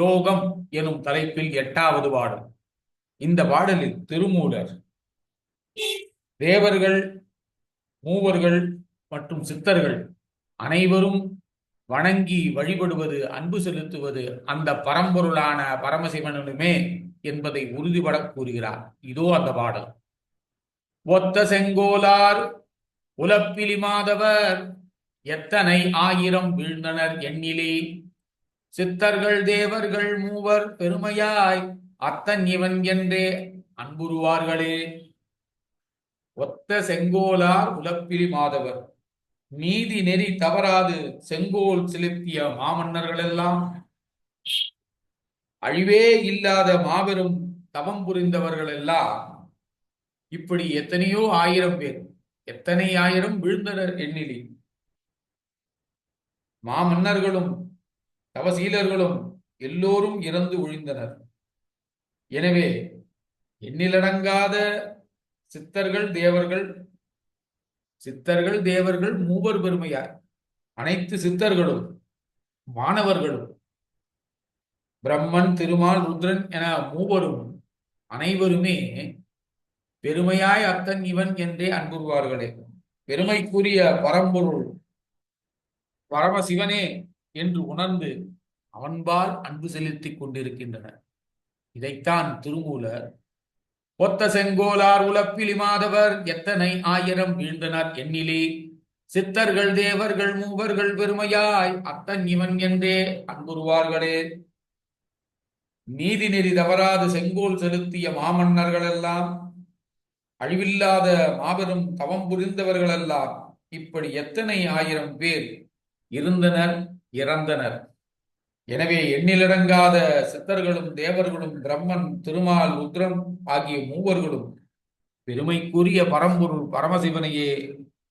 யோகம் எனும் தலைப்பில் எட்டாவது பாடல். இந்த பாடலில் திருமூலர் தேவர்கள் மூவர்கள் மற்றும் சித்தர்கள் அனைவரும் வணங்கி வழிபடுவது அன்பு செலுத்துவது அந்த பரம்பொருளான பரமசிவனுமே என்பதை உறுதிபட கூறுகிறார். இதோ அந்த பாடல். ஒத்த செங்கோலார் உலப்பிலி மாதவர் எத்தனை ஆயிரம் வீழ்ந்தனர் எண்ணிலே. சித்தர்கள் தேவர்கள் மூவர் பெருமையாய் அத்தன் இவன் என்றே அன்புருவார்களே ஒத்த செங்கோலார் உலப்பிரி மாதவர். நீதி நெறி தவறாது செங்கோல் செலுத்திய மாமன்னர்கள் எல்லாம் அழிவே இல்லாத மாபெரும் தவம் புரிந்தவர்கள் எல்லாம் இப்படி எத்தனையோ ஆயிரம் பேர் எத்தனை ஆயிரம் விழுந்தனர் எண்ணிலே மாமன்னர்களும் தவசீலர்களும் எல்லோரும் இறந்து ஒழிந்தனர். எனவே எண்ணிலடங்காத சித்தர்கள் தேவர்கள் சித்தர்கள் தேவர்கள் மூவர் பெருமையார். அனைத்து சித்தர்களும் மாணவர்களும் பிரம்மன் திருமால் ருத்ரன் என மூவரும் அனைவருமே பெருமையாய் அத்தன் இவன் என்றே அன்புறுவார்களே. பெருமைக்குரிய பரம்பொருள் பரமசிவனே என்று உணர்ந்து அவன்பால் அன்பு செலுத்திக் கொண்டிருக்கின்றனர். இதைத்தான் திருமூலர் ஒத்த செங்கோலார் உலப்பிலி மாதவர் எத்தனை ஆயிரம் வீழ்ந்தனர் எண்ணிலே சித்தர்கள் தேவர்கள் மூவர்கள் பெருமையாய் அத்தன் இவன் என்றே அன்புருவார்களே நீதி நெறி தவறாது செங்கோல் செலுத்திய மாமன்னர்கள் எல்லாம் அழிவில்லாத மாபெரும் தவம் புரிந்தவர்களெல்லாம் இப்படி எத்தனை ஆயிரம் பேர் இருந்தனர் இறந்தனர். எனவே எண்ணிலடங்காத சித்தர்களும் தேவர்களும் பிரம்மன் திருமால் ருத்ரன் ஆகிய மூவர்களும் பெருமைக்குரிய பரம்பொருள் பரமசிவனையே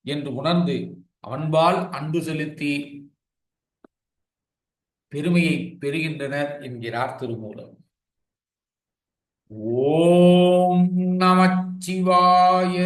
என்று உணர்ந்து அவன்பால் அன்பு செலுத்தி பெருமையை பெறுகின்றனர் என்கிறார் திருமூலம் ஓம் நமச்சிவாய